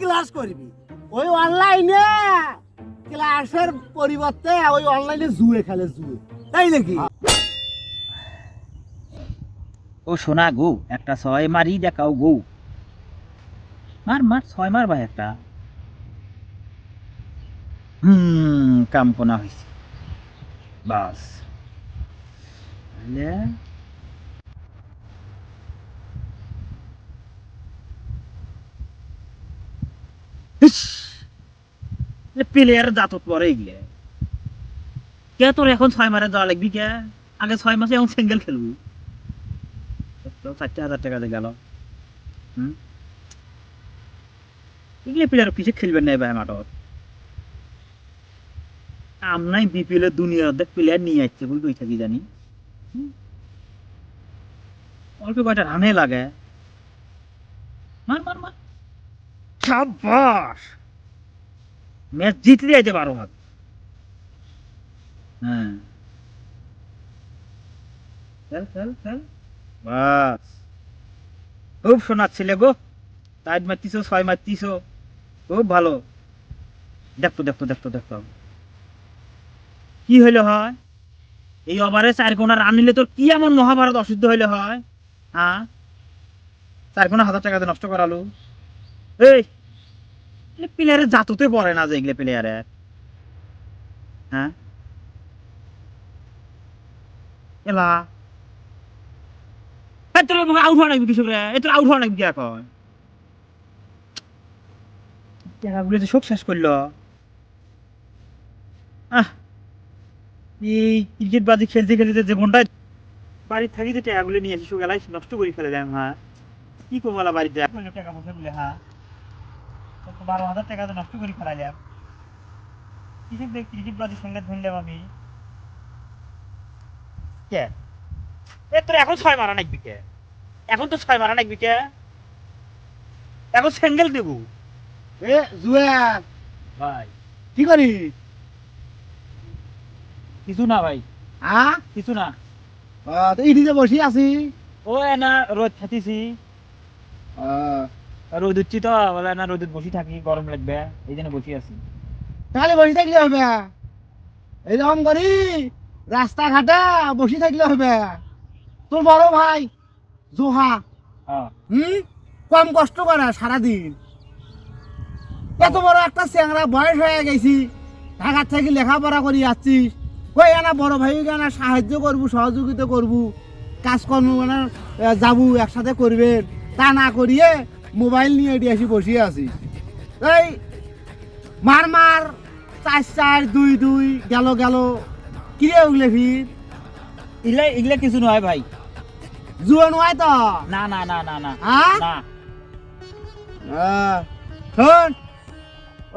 Class করবি। ওই অনলাইনে ক্লাসের পরিবর্তে ওই অনলাইনে জুয়ে খেলে, জুয়ে। তাই নাকি? ও সোনা গো, একটা ছয় মারি দেখাও গো। মার মার, ছয় মার ভাই একটা। হুম কাম্পনা হয়েছে বাস। প্লেয়ার দাঁতত পরে এগুলো কে তোর এখন ছয় মারে যাওয়া লাগবি কে? আগে ছয় মাসে এখন সিঙ্গেল খেলবি। চারটে হাজার টাকা দিয়ে গেল। এগুলো প্লেয়ার খেলবেন না মাঠত আমরাই বিপিএল এর অর্ধেক প্লেয়ার নিয়ে আসছে বুঝতে ওইটা কি জানি? অল্প কয়টা রানে লাগে। মার মার মার। ম্যাচ জিতলে যেতে পারো হাত। হ্যাঁ। খুব শোনাচ্ছিলে গো। টাইট মারতিছো ছয় মারতিছো খুব ভালো। দেখতো দেখতো দেখতো দেখতো কি হইলে হয়? এই ওভারে চার কোনা রান নিলে তোর কি এমন মহাভারত অশুদ্ধ হইলে হয়? হ্যাঁ? চার কোনা হাজার টাকা নষ্ট করালো। এই! প্লেয়ারের জাতুতে পড়ে না প্লেয়ারের হ্যাঁ? এলা। তোর আউট হওয়া এই তোর আউট হওয়া এখন টাকাগুলো তো শোক শেষ করল। আহ। এই ক্রিকেট বাজি খেলতে খেলতে জীবনটা বাড়ি থাকি যে টাকাগুলো নিয়ে এসে গেলাই নষ্ট করে ফেলে দেয় হ্যাঁ কি করব বাড়িতে? টাকা পয়সা বলে হ্যাঁ তো বারো হাজার টাকা তো নষ্ট করে ফেলাইলাম। দেখ ক্রিকেট বাজি সঙ্গে ধরলাম আমি। কে? এ তোর এখন ছয় মারা নাকবি কে? এখন তো ছয় মারা নাকবি কে? এখন সিঙ্গেল দেবো। এ জুয়ে ভাই। কি করি কিছু না ভাই। আ? কিছু না। তো ইডিতে বসি আছি। ও না রোদ খাতিছি রোদ উঠছি তো বলে না রোদে বসে থাকি গরম লাগবে এই জন্য বসে আছি। তাহলে বসে থাকলে হবে। এইরকম করি রাস্তাঘাটে বসে থাকলে হবে। তোর বড় ভাই জোহা হ্যাঁ। হুম? কম কষ্ট করে সারাদিন। এত বড় একটা চ্যাংরা বয়স হয়ে গেছি। ঢাকার থেকে লেখাপড়া করি যাচ্ছিস কই না বড় ভাই কেন সাহায্য করব সহযোগিতা করব কাজকর্ম যাব একসাথে করবেন তা না করিয়ে মোবাইল নিয়ে এটি আসি বসিয়ে আছি। এই মার মার চার চার দুই দুই গেল গেল। কিরে উগলে ফির এগুলা এগুলা কিছু নয় ভাই। জুয়া নয় তো? না না না না না। হ্যাঁ না। শোন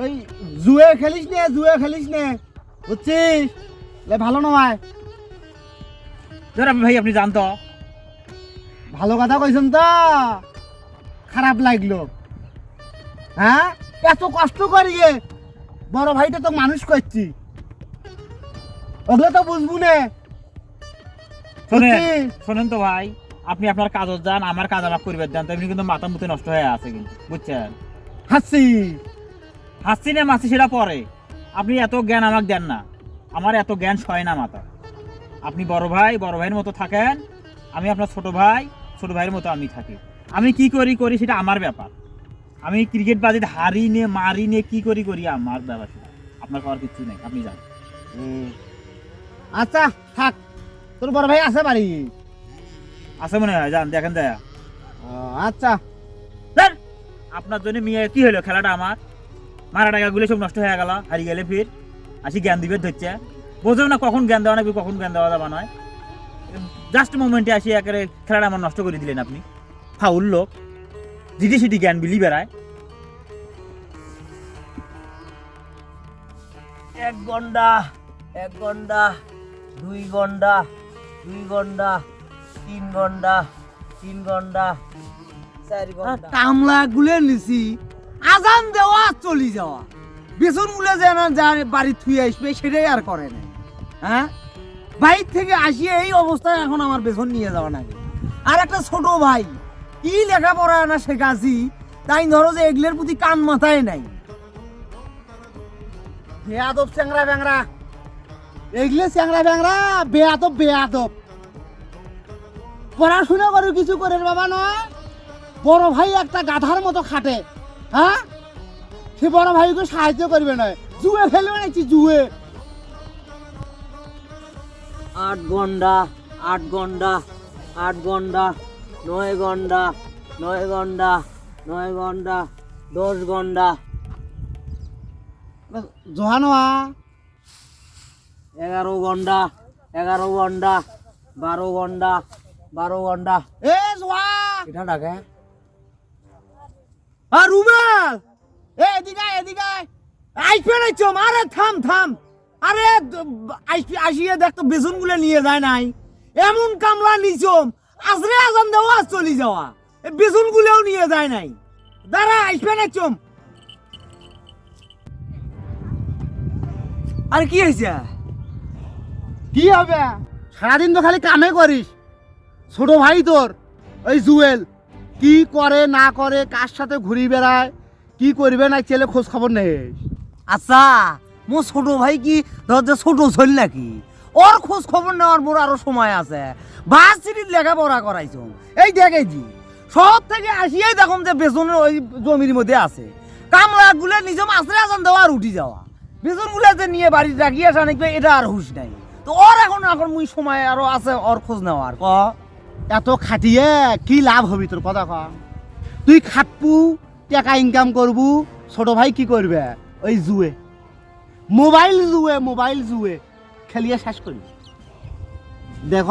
ওই জুয়ে খেলিস নে জুয়ে খেলিস নে। বুঝছিস? ভালো নয়। ধর ভাই আপনি জানতো। ভালো কথা কইছেন তো। খারাপ লাগল। হ্যাঁ? এত কষ্ট করিয়ে বড় ভাইটা তো মানুষ করছি। ওগুলো তো বুঝব নে। শোনেন তো ভাই আপনি আপনার কাজত যান আমার কাজ আমার পরিবার যান তো এমনি কিন্তু মাথা মুতে নষ্ট হয়ে আছে কিন্তু বুঝছেন? হাসি। হাসছি না মাসি সেটা পরে। আপনি এত জ্ঞান আমাকে দেন না। আমার এত জ্ঞান সয় না মাথা। আপনি বড় ভাই বড় ভাইয়ের মতো থাকেন আমি আপনার ছোট ভাই ছোট ভাইয়ের মতো আমি থাকি। আমি কি করি করি সেটা আমার ব্যাপার। আমি ক্রিকেট বাজিতে হারি নিয়ে মারি নিয়ে কি করি করি আমার ব্যাপার সেটা। আপনার করার কিছু নেই আপনি যান। আচ্ছা থাক। তোর বড় ভাই আছে বাড়ি? আছে মনে হয় যান দেখেন দেয়া আচ্ছা। স্যার আপনার জন্য মেয়ে কি হলো খেলাটা আমার? মারা টাকাগুলো সব নষ্ট হয়ে গেল হারিয়ে গেলে ফির। আসি জ্ঞান দিবে ধরছে। বোঝো না কখন জ্ঞান দেওয়া নাকি কখন জ্ঞান দেওয়া যাবা নয়। জাস্ট মোমেন্টে আসি একেবারে খেলাটা আমার নষ্ট করে দিলেন আপনি। ফাউল লোক। জিডি সিটি জ্ঞান বিলি বেড়ায়। এক ঘণ্টা এক ঘণ্টা দুই ঘণ্টা দুই ঘণ্টা তিন ঘণ্টা তিন ঘণ্টা চার ঘণ্টা কামলা গুলে নিছি। আজান দেওয়া চলি যাওয়া। বেসন গুলে যেন যার বাড়ি থুই আসবে সেটাই আর করে না হ্যাঁ বাইর থেকে আসিয়ে এই অবস্থায় এখন আমার বেসন নিয়ে যাওয়া লাগে। আর একটা ছোট ভাই। কি লেখাপড়া না শেখাছি তাই ধরো যে এগুলোর প্রতি কান মাথায় নাই। বেয়াদব চ্যাংরা ব্যাংরা। এগুলো চ্যাংরা ব্যাংরা, বেয়াদব বেয়াদব। পড়াশোনা করে কিছু করে বাবা নয় বড় ভাই একটা গাধার মতো খাটে হ্যাঁ? সে বড় ভাইকে সাহায্য করবে নয় জুয়ে ফেলবে নাকি জুয়ে? আট ঘণ্টা আট ঘণ্টা আট ঘণ্টা। নয় ঘণ্টা নয় ঘণ্টা নয় ঘণ্টা দশ ঘণ্টা জহানোয়া এগারো ঘণ্টা এগারো ঘণ্টা বারো ঘণ্টা বারো ঘণ্টা এ জোয়া এটা ডাকে আর রুমেল এ এদিকে এদিকে আয়। আইসবে নাই চম আরে থাম থাম। আরে আসিয়ে দেখ তো বেসনগুলো নিয়ে যায় নাই। এমন কামলা নিচম আজরে আজান দেওয়া আজ চলি যাওয়া। বেসন গুলেও নিয়ে যায় নাই। দাঁড়া আইসবে নাই চম আর কি হয়েছে? কি হবে? সারাদিন তো খালি কামে করিস। ছোট ভাই তোর ওই জুয়েল কি করে না করে কার সাথে ঘুরি বেড়ায় কি করবে না ছেলে খোঁজ খবর নেই আচ্ছা মো ছোট ভাই কি ধর যে ছোট ছিল নাকি? ওর খোঁজ খবর নেওয়ার মোর আরও সময় আছে। ভার্সিটির লেখাপড়া করাইছো। এই দেখে জি শহর থেকে আসিয়াই দেখুন যে বেসনের ওই জমির মধ্যে আছে। কামলা গুলে নিজে মাসরে আজান দেওয়া আর উঠি যাওয়া। বেসন গুলে যে নিয়ে বাড়ি রাখিয়ে আসা নাকি, এটা আর হুশ নাই। তো ওর এখন এখন মুই সময় আরও আছে, ওর খোঁজ নেওয়ার। ক? এত খাটিয়ে কি লাভ হবি তোর কথা ক? তুই খাটপু, টাকা ইনকাম করবু, ছোট ভাই কি করবে? ওই জুয়ে। মোবাইল জুয়ে মোবাইল জুয়ে। খেলিয়ে শেষ করি দেখ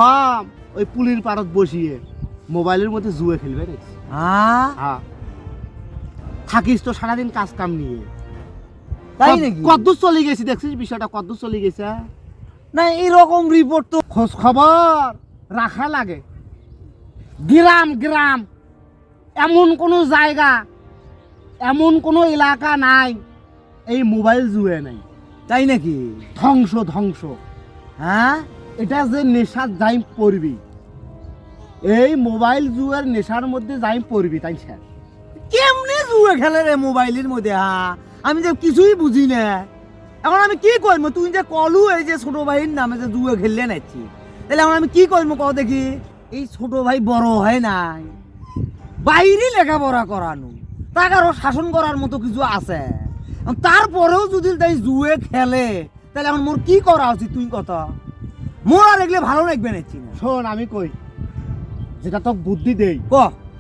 ওই পুলির পারত বসিয়ে মোবাইলের মধ্যে জুয়ে খেলবে দেখছি হ্যাঁ? হ্যাঁ। থাকিস তো সারাদিন কাজ কাম নিয়ে। তাই নাকি? কদ্দূর চলে গেছি দেখছিস বিষয়টা? কদ্দূর চলে গেছে না এইরকম রিপোর্ট তো খোঁজ খবর রাখা লাগে। গ্রাম গ্রাম। এমন কোনো জায়গা এমন কোনো এলাকা নাই এই মোবাইল জুয়ে নাই। তাই নাকি? ধ্বংস ধ্বংস। হ্যাঁ? এটা যে নেশার যাই পড়বি। এই মোবাইল জুয়ের নেশার মধ্যে যাই পড়বি, তাই শেষ কেমনে জুয়ে খেলে রে মোবাইলের মধ্যে হ্যাঁ আমি যে কিছুই বুঝি না। এখন আমি কি করব তুই যে কলু এই যে ছোট ভাইয়ের নামে যে জুয়ে খেললে নাচ্ছি তাহলে এখন আমি কি করব কও দেখি? এই ছোট ভাই বড় হয় নাই। বাইরে লেখাপড়া করানো। তাকে আরও শাসন করার মতো কিছু আছে। তারপরেও যদি তাই জুয়ে খেলে, তাহলে এখন মোর কি করা উচিত? তুই কত? মোর এগুলো ভালো লাগবে না শোন আমি কই যেটা তো বুদ্ধি দেই ক?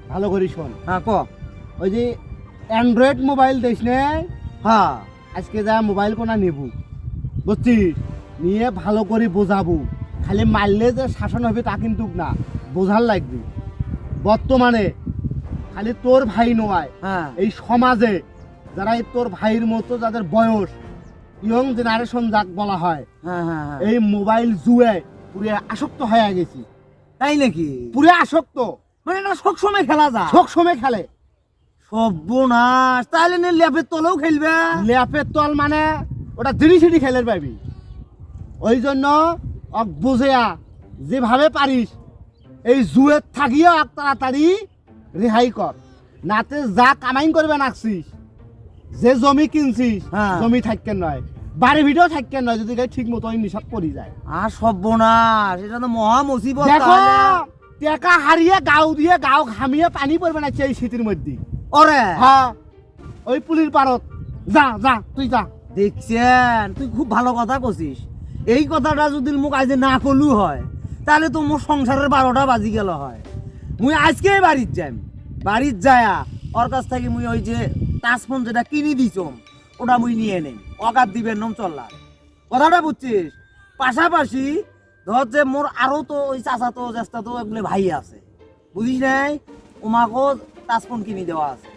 ভালো করে শোন। হ্যাঁ ক? ওই যে অ্যান্ড্রয়েড মোবাইল দিস নে? হ্যাঁ। আজকে যা মোবাইল কোনা নেবু বুঝছিস? নিয়ে ভালো করে বোঝাবো। খালি মারলে যে শাসন হবে তা কিন্তু না বোঝার লাগবে। বর্তমানে খালি তোর ভাই নয় হ্যাঁ। এই সমাজে যারা তোর ভাইয়ের মতো যাদের বয়স ইয়ং জেনারেশন যাক বলা হয় হ্যাঁ হ্যাঁ হ্যাঁ। এই মোবাইল জুয়ে পুরে আসক্ত হয়ে গেছি। তাই নাকি? পুরে আসক্ত। মানে না সব সময় খেলা যায় সব সময় খেলে। সর্বনাশ। তাহলে নে ল্যাপের তলেও খেলবে। ল্যাপের তল মানে ওটা জিনি সিটি খেলের পাবি। ওই জন্য অক বুঝেয়া যেভাবে পারিস এই জুয়ের থাকিও এক তাড়াতাড়ি রেহাই কর। নাতে যা কামাইন করবে নাকছিস। যে জমি কিনছিস হ্যাঁ। জমি থাকেন নয় বাড়ি ভিডিও থাকেন নয় যদি ঠিক মতো নিষাদ পড়ি যায়। আর সর্বনাশ এটা তো মহা মুসিবত দেখো তাহলে। টেকা হারিয়ে গাও দিয়ে গাও ঘামিয়ে পানি পড়বে না এই শীতের মধ্যে। ওরে। হ্যাঁ ওই পুলির পারত। যা যা তুই যা। দেখছেন তুই খুব ভালো কথা কছিস। এই কথাটা যদি মোক আজ না কলু হয় তাহলে তো মোর সংসারের বারোটা বাজি গেল হয়। মুই আজকে বাড়ির যাই বাড়ির যায়া ওর কাছ থেকে মুই ওই যে টাচফোন যেটা কিনি দিছম ওটা মুই নিয়ে নেই। অকাত দিবেন নম চল্লা। কথাটা বুঝছিস? পাশাপাশি ধর যে মোর আরও তো ওই চাচা তো চেষ্টা তো এগুলো ভাই আছে। বুঝিস নাই? ওমাকেও টাচফোন কিনে দেওয়া আছে।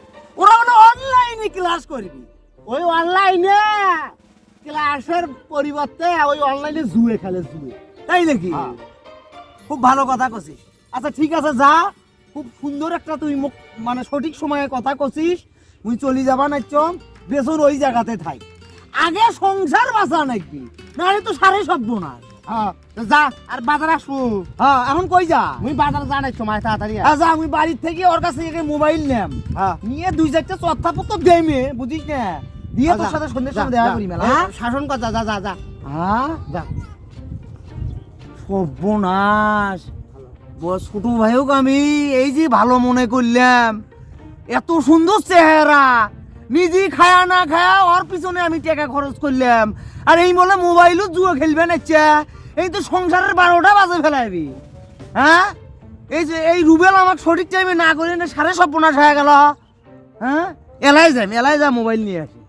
ওরা মানে অনলাইনে ক্লাস করবি? ওই অনলাইনে ক্লাসের পরিবর্তে ওই অনলাইনে জুয়ে খেলে জুয়ে। তাই নাকি? হ্যাঁ। খুব ভালো কথা কছিস। আচ্ছা ঠিক আছে যা। খুব সুন্দর একটা তুই মানে সঠিক সময়ে কথা কছিস। মুই চলি যাবা নাইচম বেসন ওই জায়গাতে থাই আগে সংসার বাঁচা নাকি নাহলে তো সারে সব বোনাস হ্যাঁ যা আর বাজার আসব। হ্যাঁ এখন কই যা? মুই বাজার জানাই সময় তাড়াতাড়ি আয়। আ, যা আমি বাড়ির থেকে ওর কাছে থেকে মোবাইল নেম। হ্যাঁ। নিয়ে দুই চারটা চত্থা পত্র দেমে বুঝিস না? দিয়ে তোর সাথে সন্ধ্যের সময় দেখা করি মেলা হ্যাঁ? শাসন কর যা যা যা। যা হ্যাঁ? যা। সর্বনাশ। বস ছোট ভাইওক আমি এই যে ভালো মনে করলাম। এত সুন্দর চেহারা। নিজে খায়া না খায়া ওর পিছনে আমি টাকা খরচ করলাম। আর এই বলে মোবাইলও জুয়া খেলবে না এই তো সংসারের বারোটা বাজে ফেলাইবি। হ্যাঁ? এই যে, এই রুবেল আমাকে সঠিক টাইমে না করে না সাড়ে সপনা হয়ে গেল। হ্যাঁ? এলাই যাম, এলাই যা মোবাইল নিয়ে আসি।